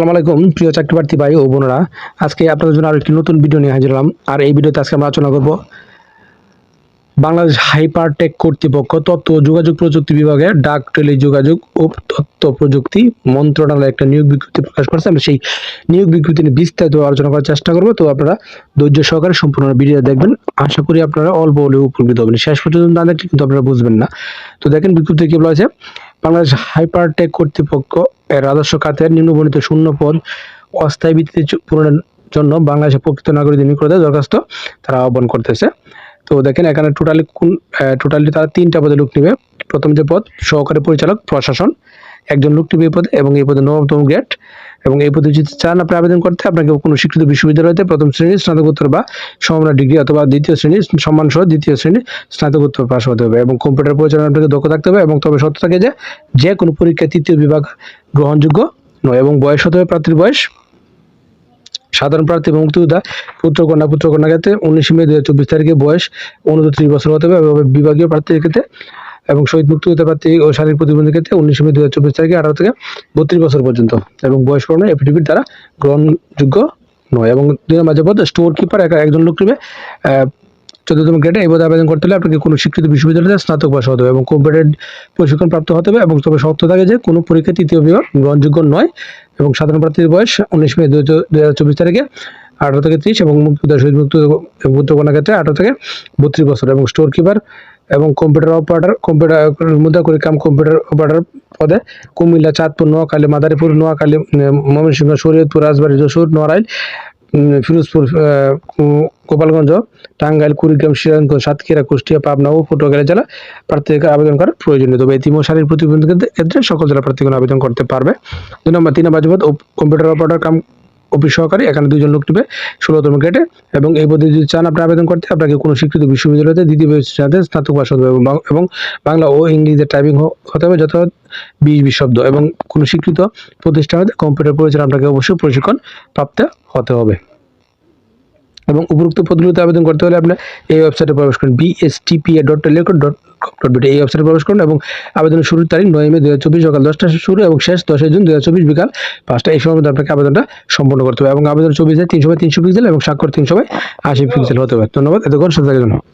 আসসালামু আলাইকুম, প্রিয় চাকরি প্রার্থী ভাই ও বোনেরা। আজকে আপনাদের জন্য আরও একটি নতুন ভিডিও নিয়ে হাজির হলাম। আর এই ভিডিওতে আজকে আমরা আলোচনা করব বাংলাদেশ হাইপারটেক কর্তৃপক্ষ তথ্য ও যোগাযোগ প্রযুক্তি বিভাগে ডাক, টেলি যোগাযোগ ও তথ্য প্রযুক্তি মন্ত্রণালয় একটা নিয়োগ বিজ্ঞপ্তি প্রকাশ করেছে। আমরা সেই নিয়োগ বিজ্ঞপ্তি নিয়ে বিস্তারিত আলোচনা করার চেষ্টা করব। তো আপনারা ধৈর্য সহকারে সম্পূর্ণ ভিডিও দেখবেন। আশা করি আপনারা অল্প হলেও উপকৃত হবেন। শেষ পর্যন্ত না দেখলে কিন্তু আপনারা বুঝবেন না। তো দেখেন বিজ্ঞপ্তি কি বলা আছে বাংলাদেশ হাইপারটেক কর্তৃপক্ষ এর রাজস্ব খাতের নিম্নবর্ণিত শূন্য পদ অস্থায়ী ভিত্তিতে পূরণের জন্য বাংলাদেশের প্রকৃত নাগরিকদের নিকটে দরখাস্ত তারা আহ্বান করতেছে। তো দেখেন এখানে টোটালি কোন টোটালি তারা তিনটা পদে লোক নেবে। প্রথম যে পদ, সহকারী পরিচালক, প্রশাসন। একজন লোক নেবে এই পদে এবং এই পদে নবমতম গ্রেড এবং এই পদে যদি চান আপনি আবেদন করতে, আপনাকে কোনো স্বীকৃত বিশ্ববিদ্যালয়তে প্রথম শ্রেণির স্নাতকোত্তর বা সমমানের ডিগ্রি অথবা দ্বিতীয় শ্রেণির সম্মান সহ দ্বিতীয় শ্রেণির স্নাতকোত্তর পাশ হতে হবে। এবং কম্পিউটার পরিচালনা আপনাকে দক্ষ থাকতে হবে এবং তবে সত্য থাকে যে যে কোনো পরীক্ষায় তৃতীয় বিভাগ গ্রহণযোগ্য নয় এবং বয়স হতে হবে প্রার্থীর বয়স সাধারণ প্রার্থী এবং মুক্তিযোদ্ধা পুত্রকন্যা পুত্রকন্যা ক্ষেত্রে উনিশে মে দু হাজার চব্বিশ তারিখে বয়স উনত্রিশ বছর হতে হবে এবং বিভাগীয় প্রার্থীর ক্ষেত্রে এবং শহীদ মুক্তিযোদ্ধা প্রার্থী ও শারীরিক প্রতিবন্ধীর ক্ষেত্রে উনিশে মে দু হাজার চব্বিশ তারিখে আঠারো থেকে বত্রিশ বছর পর্যন্ত এবং বয়স প্রমাণে এফিডেভিট দ্বারা গ্রহণযোগ্য নয় এবং দুই যে পদ স্টোর কিপার একজন লোক নেবে চোদ্দতম গ্রেডে এই পদে আবেদন করতে হলে আপনাকে কোনো স্বীকৃত বিশ্ববিদ্যালয়ে স্নাতক পাশ হতে হবে এবং কম্পিউটার প্রশিক্ষণ প্রাপ্ত হতে হবে এবং তবে শর্ত থাকে যে কোনো পরীক্ষা তৃতীয় বিভাগ গ্রহণযোগ্য নয়। এবং সাধারণ প্রার্থীর বয়স উনিশ মে দু হাজার চব্বিশ তারিখে আঠারো থেকে ত্রিশ এবং মুক্তিযোদ্ধা শহীদ মুক্ত মুক্তকন্যা ক্ষেত্রে আঠারো থেকে বত্রিশ বছর এবং স্টোর কিপার এবং কম্পিউটার অপারেটার কম্পিউটার মুদ্রা করে কাম কম্পিউটার অপারেটার পদে কুমিল্লা চাঁদপুর নোয়াখালী মাদারীপুর নোয়াখালী ময়মনসিংহ শরীয়তপুর রাজবাড়ী যশোর উম, ফিরোজপুর গোপালগঞ্জ, টাঙ্গাইল, কুড়িগ্রাম, সিরাজগঞ্জ, সাতক্ষীরা, কুষ্টিয়া, পাবনা ও পটুয়াখালী জেলা প্রার্থীকে আবেদন করার প্রয়োজনীয়। তবে এতিম সারির শারীরিক প্রতিবন্ধী ক্ষেত্রে সকল জেলা প্রার্থীগণ আবেদন করতে পারবে। দুই নম্বর, তিন নম্বর কম্পিউটার অপারেটর কাম অফিস সহকারী এখানে দুজন লোক নেবে ষোলোতম গ্রেডে এবং এই পদে যদি চান আপনি আবেদন করতে, আপনাকে কোনো স্বীকৃত বিশ্ববিদ্যালয়তে দ্বিতীয় স্নাতক পাশ হতে হবে এবং বাংলা ও ইংরেজিতে টাইপিং হতে হবে যথাযথ বিশ বিশ শব্দ এবং কোনো স্বীকৃত প্রতিষ্ঠানে কম্পিউটার পরিচালনা আপনাকে অবশ্যই প্রশিক্ষণ প্রাপ্ত হতে হবে। এবং উপরোক্ত পদগুলিতে আবেদন করতে হলে আপনার এই ওয়েবসাইটে প্রবেশ করুন BSTPA dot teletalk dot dot এই ওয়েবসাইটে প্রবেশ করুন এবং আবেদনের শুরুর তারিখ নয় মে দু হাজার চব্বিশ সকাল দশটা শুরু এবং শেষ দশই জুন দু হাজার চব্বিশ বিকাল পাঁচটা। এই সময় মধ্যে আপনাকে আবেদনটা সম্পন্ন করতে হবে এবং আবেদন চব্বিশে তিনশো বাই তিনশো পিক্সেল এবং স্বাক্ষর তিনশো বাই আশি পিক্সেল হতে হবে। ধন্যবাদ। এতক্ষণ সাথে